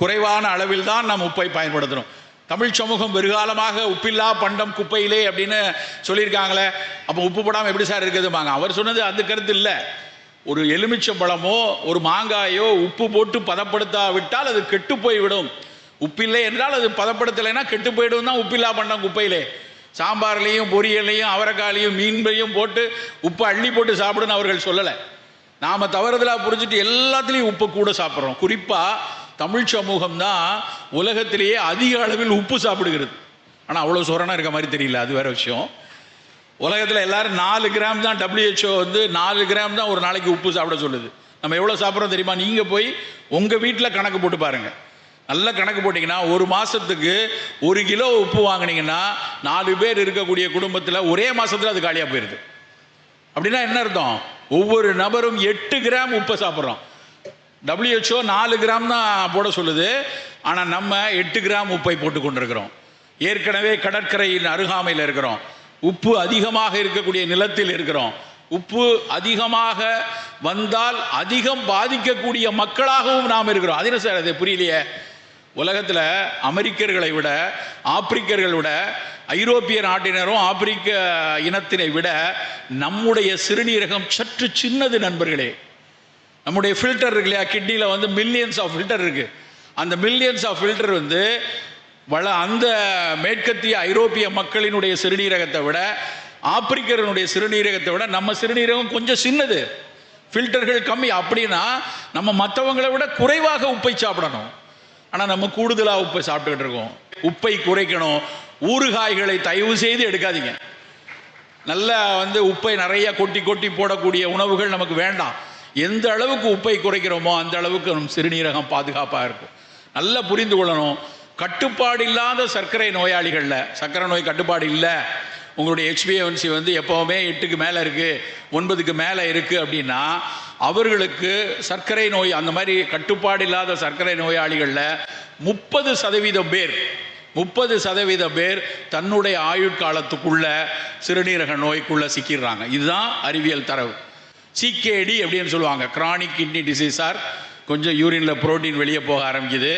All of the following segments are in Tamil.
குறைவான அளவில் தான் நாம் உப்பை பயன்படுத்தணும் தமிழ் சமூகம் வெறுகாலமாக உப்பில்லா பண்டம் குப்பையிலே அப்படின்னு சொல்லியிருக்காங்களே அப்போ உப்பு போடாமல் எப்படி சார் இருக்குதுமாங்க அவர் சொன்னது அந்த கருத்து இல்லை. ஒரு எலுமிச்சம்பழமோ ஒரு மாங்காயோ உப்பு போட்டு பதப்படுத்தாவிட்டால் அது கெட்டு போய்விடும். உப்பில்லை என்றால் அது பதப்படுத்தலைன்னா கெட்டு போயிடும் தான் உப்பில்லா பண்டம் குப்பையிலே. சாம்பார்லேயும் பொரியல்லையும் அவரைக்காலையும் மீன்லையும் போட்டு உப்பு அள்ளி போட்டு சாப்பிடுன்னு அவர்கள் சொல்லலை. நாம் தவறுதலாக புரிஞ்சுட்டு எல்லாத்துலேயும் உப்பு கூட சாப்பிட்றோம். குறிப்பாக தமிழ் சமூகம் தான் உலகத்திலேயே அதிக அளவில் உப்பு சாப்பிடுகிறது. ஆனால் அவ்வளோ சோரனாக இருக்க மாதிரி தெரியல அது வேற விஷயம். உலகத்தில் எல்லாரும் நாலு கிராம் தான் டபிள்யூஹெச்ஓ வந்து நாலு கிராம் தான் ஒரு நாளைக்கு உப்பு சாப்பிட சொல்லுது. நம்ம எவ்வளோ சாப்பிட்றோம் தெரியுமா? நீங்கள் போய் உங்கள் வீட்டில் கணக்கு போட்டு பாருங்கள் நல்ல கணக்கு போட்டிங்கன்னா ஒரு மாதத்துக்கு ஒரு கிலோ உப்பு வாங்குனீங்கன்னா நாலு பேர் இருக்கக்கூடிய குடும்பத்தில் ஒரே மாதத்தில் அது காலியாக போயிடுது அப்படின்னா என்ன அர்த்தம்? ஒவ்வொரு நபரும் எட்டு கிராம் உப்பை சாப்பிட்றோம். டபிள்யூஹெச்ஓ நாலு கிராம் தான் போட சொல்லுது. ஆனால் நம்ம எட்டு கிராம் உப்பை போட்டு கொண்டிருக்கிறோம். ஏற்கனவே கடற்கரையின் அருகாமையில் இருக்கிறோம். உப்பு அதிகமாக இருக்கக்கூடிய நிலத்தில் இருக்கிறோம். உப்பு அதிகமாக வந்தால் அதிகம் பாதிக்கக்கூடிய மக்களாகவும் நாம் இருக்கிறோம். அது என்ன சார் அது புரியலையே? உலகத்தில் அமெரிக்கர்களை விட ஆப்பிரிக்கர்களை விட ஐரோப்பிய நாட்டினரும் ஆப்பிரிக்க இனத்தினை விட நம்முடைய சிறுநீரகம் சற்று சின்னது நண்பர்களே. நம்முடைய ஃபில்டர் இருக்கு இல்லையா? கிட்னியில் வந்து மில்லியன்ஸ் ஆஃப் ஃபில்டர் இருக்கு. அந்த மில்லியன்ஸ் ஆஃப் ஃபில்டர் வந்து வள அந்த மேற்கத்திய ஐரோப்பிய மக்களினுடைய சிறுநீரகத்தை விட ஆப்பிரிக்கரனுடைய சிறுநீரகத்தை விட நம்ம சிறுநீரகம் கொஞ்சம் சின்னது. ஃபில்டர்கள் கம்மி. அப்படின்னா நம்ம மற்றவங்களை விட குறைவாக உப்பை சாப்பிடணும். ஆனால் நம்ம கூடுதலாக உப்பை சாப்பிட்டுக்கிட்டு இருக்கோம். உப்பை குறைக்கணும். ஊறுகாய்களை தயவு செய்து எடுக்காதீங்க. நல்லா வந்து உப்பை நிறைய கொட்டி கொட்டி போடக்கூடிய உணவுகள் நமக்கு வேண்டாம். எந்த அளவுக்கு உப்பை குறைக்கிறோமோ அந்த அளவுக்கு நம் சிறுநீரகம் பாதுகாப்பாக இருக்கும். நல்லா புரிந்து கொள்ளணும். கட்டுப்பாடு இல்லாத சர்க்கரை நோயாளிகளில் சர்க்கரை நோய் கட்டுப்பாடு இல்லை. உங்களுடைய எக்ஸ்பிஎன்சி வந்து எப்போவுமே எட்டுக்கு மேலே இருக்குது ஒன்பதுக்கு மேலே இருக்குது அப்படின்னா அவர்களுக்கு சர்க்கரை நோய் அந்த மாதிரி கட்டுப்பாடு இல்லாத சர்க்கரை நோயாளிகளில் முப்பது சதவீதம் பேர் முப்பது சதவீத பேர் தன்னுடைய ஆயுட்காலத்துக்குள்ள சிறுநீரக நோய்க்குள்ளே சிக்கிடுறாங்க. இதுதான் அறிவியல் தரவு. சிகேடி அப்படின்னு சொல்லுவாங்க. கிரானிக் கிட்னி டிசீஸார் கொஞ்சம் யூரினில் புரோட்டீன் வெளியே போக ஆரம்பிக்குது.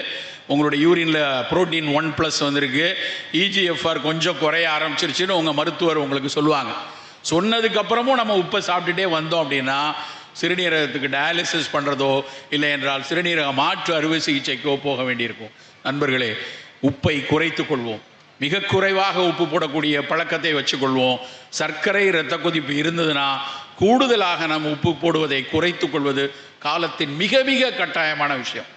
உங்களுடைய யூரினில் புரோட்டீன் ஒன் ப்ளஸ் வந்திருக்கு. இஜிஎஃப்ஆர் கொஞ்சம் குறைய ஆரம்பிச்சிருச்சுன்னு உங்கள் மருத்துவர் உங்களுக்கு சொல்லுவாங்க. சொன்னதுக்கப்புறமும் நம்ம உப்பை சாப்பிட்டுட்டே வந்தோம் அப்படின்னா சிறுநீரகத்துக்கு டயாலிசிஸ் பண்ணுறதோ இல்லை என்றால் சிறுநீரக மாற்று அறுவை சிகிச்சைக்கோ போக வேண்டியிருக்கும். நண்பர்களே உப்பை குறைத்து கொள்வோம். மிக குறைவாக உப்பு போடக்கூடிய பழக்கத்தை வச்சுக்கொள்வோம். சர்க்கரை இரத்த கொதிப்பு இருந்ததுன்னா கூடுதலாக நாம் உப்பு போடுவதை குறைத்து கொள்வது காலத்தின் மிக மிக கட்டாயமான விஷயம்.